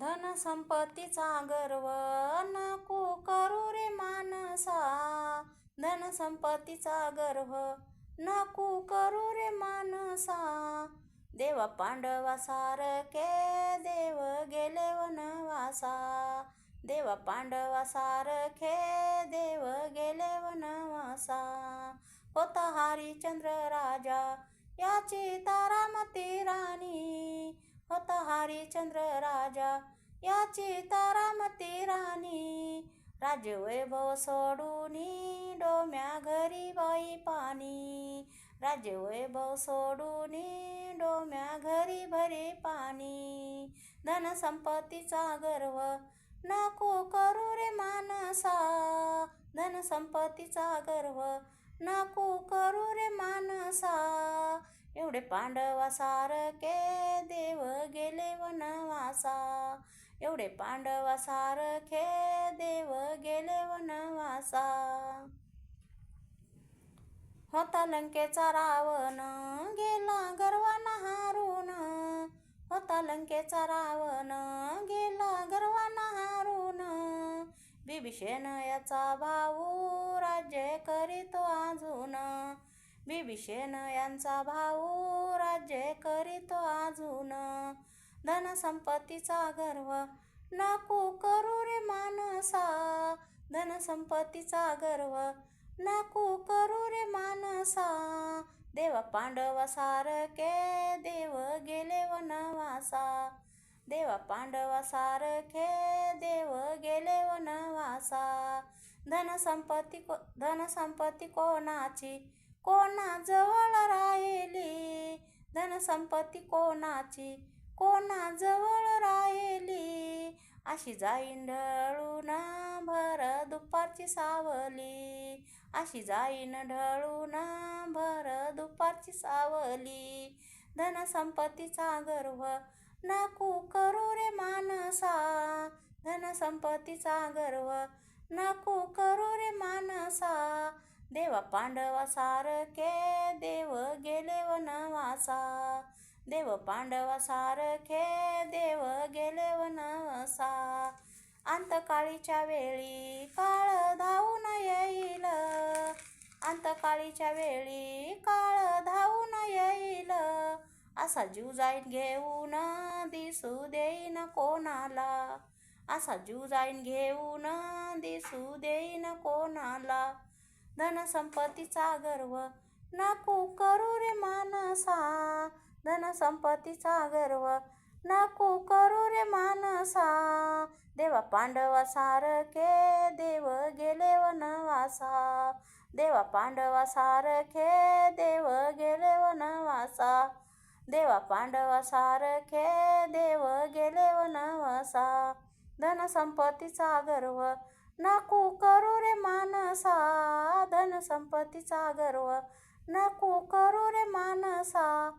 धन संपत्तीचा गर्व नको करू रे मानसा धन संपत्तीचा गर्व नको करू रे मानसा देवा पांडवा सारखे देव गेले वनवासा. देवा पांडवा सारखे देव गेले वनवासा. होता हरिचंद्र राजा याची तारा होता हरिचंद्र राजा याची तारामती राणी. राजवैभव वैभव सोडूनी डोम्या घरी बाई पाणी. राजवैभव वैभव डोम्या घरी भरी पाणी. धनसंपत्तीचा गर्व नको करू रे मानसा. धन संपत्तीचा गर्व नको करू रे एवढे पांडवा सारखे देव गेले वनवासा. एवढे पांडवा सारखे देव गेले वनवासा. होता लंकेचा रावण गेला गर्वान हारून. होता लंकेचा रावण गेला गर्वान हारून. बिभीषण याचा भाऊ राज्य करीतो. बिभीषण यांचा भाऊ राज्य करीतो अजून. धन संपत्तीचा गर्व नको करू रे मानसा. धन संपत्तीचा गर्व नको करू रे मानसा. देव पांडव सारखे देव गेले वनवासा. देव पांडव सारखे देव गेले वनवासा. धन संपत्ती को धन संपत्ती कोणाची? कोणाजवळ राहिली? धन संपत्ती कोणाची? कोणाजवळ राहिली? अशी जाईन ढळून भर दुपारची सावली. अशी जाईन ढळून भर दुपारची सावली. धन संपत्तीचा गर्व नको करू रे मानसा. धन संपत्तीचा गर्व नको करू रे मानसा. देवा पांडवा सारखे देव गेले वनवासा. देव पांडवा सारखे देव गेले वनवासा. अंतकाळीच्या वेळी काळ धावून येईल. अंतकाळीच्या वेळी काळ धावून येईल. असा जीव जाईन घेऊन दिसू देईन कोणाला. असा जीव जाईन घेऊन दिसू देईन कोणाला. धन संपत्तीचा गर्व नको करू रे मानसा. धन संपत्तीचा गर्व नको करू रे मानसा. देवा पांडवा सारखे देव गेले वनवासा. देवा पांडवा सारखे देव गेले वनवासा. देवा पांडवा सारखे देव गेले वनवासा. धन संपत्तीचा गर्व नको करू रे मानसा धन संपत्तीचा गर्व. नको करू रे मानसा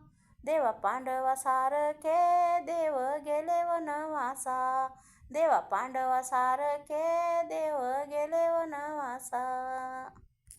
देवा पांडवा सारखे देव गेले वनवासा. देवा पांडवा सारखे देव गेले वनवासा.